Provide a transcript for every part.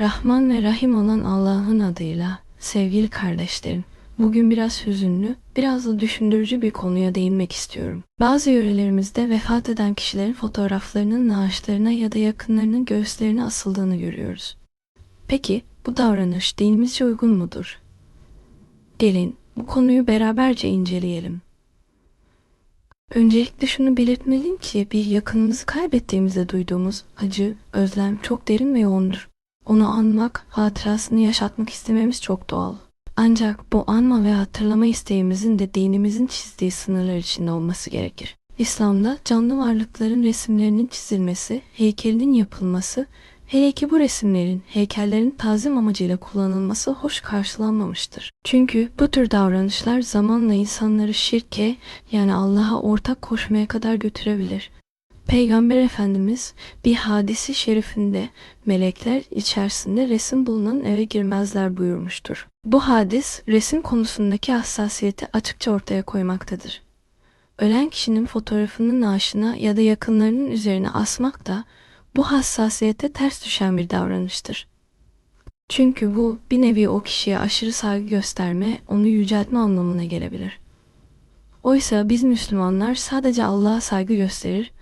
Rahman ve Rahim olan Allah'ın adıyla sevgili kardeşlerim. Bugün biraz hüzünlü, biraz da düşündürücü bir konuya değinmek istiyorum. Bazı yörelerimizde vefat eden kişilerin fotoğraflarının naaşlarına ya da yakınlarının göğüslerine asıldığını görüyoruz. Peki bu davranış dinimizce uygun mudur? Gelin bu konuyu beraberce inceleyelim. Öncelikle şunu belirtmeliyim ki bir yakınımızı kaybettiğimizde duyduğumuz acı, özlem çok derin ve yoğundur. Onu anmak, hatırasını yaşatmak istememiz çok doğal. Ancak bu anma ve hatırlama isteğimizin de dinimizin çizdiği sınırlar içinde olması gerekir. İslam'da canlı varlıkların resimlerinin çizilmesi, heykelinin yapılması, hele ki bu resimlerin, heykellerin tazim amacıyla kullanılması hoş karşılanmamıştır. Çünkü bu tür davranışlar zamanla insanları şirke yani Allah'a ortak koşmaya kadar götürebilir. Peygamber Efendimiz bir hadisi şerifinde melekler içerisinde resim bulunan eve girmezler buyurmuştur. Bu hadis resim konusundaki hassasiyeti açıkça ortaya koymaktadır. Ölen kişinin fotoğrafının naaşına ya da yakınlarının üzerine asmak da bu hassasiyete ters düşen bir davranıştır. Çünkü bu bir nevi o kişiye aşırı saygı gösterme, onu yüceltme anlamına gelebilir. Oysa biz Müslümanlar sadece Allah'a saygı gösterir,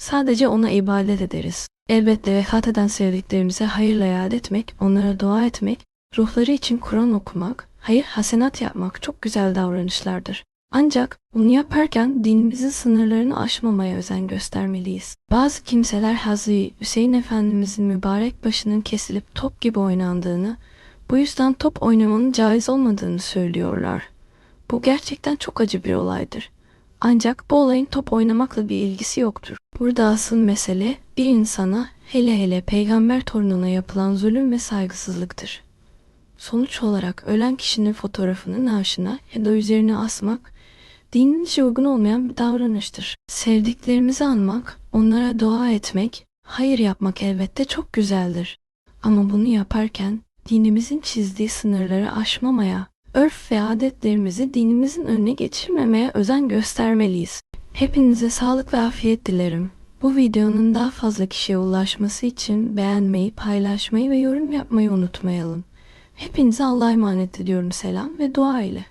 sadece ona ibadet ederiz. Elbette vefat eden sevdiklerimize hayırla yad etmek, onlara dua etmek, ruhları için Kur'an okumak, hayır hasenat yapmak çok güzel davranışlardır. Ancak bunu yaparken dinimizin sınırlarını aşmamaya özen göstermeliyiz. Bazı kimseler Hazreti Hüseyin Efendimizin mübarek başının kesilip top gibi oynandığını, bu yüzden top oynamanın caiz olmadığını söylüyorlar. Bu gerçekten çok acı bir olaydır. Ancak bu olayın top oynamakla bir ilgisi yoktur. Burada asıl mesele bir insana hele hele peygamber torununa yapılan zulüm ve saygısızlıktır. Sonuç olarak ölen kişinin fotoğrafını naaşına ya da üzerine asmak dinimizce uygun olmayan bir davranıştır. Sevdiklerimizi anmak, onlara dua etmek, hayır yapmak elbette çok güzeldir. Ama bunu yaparken dinimizin çizdiği sınırları aşmamaya, örf ve adetlerimizi dinimizin önüne geçirmemeye özen göstermeliyiz. Hepinize sağlık ve afiyet dilerim. Bu videonun daha fazla kişiye ulaşması için beğenmeyi, paylaşmayı ve yorum yapmayı unutmayalım. Hepinize Allah'a emanet ediyorum selam ve dua ile.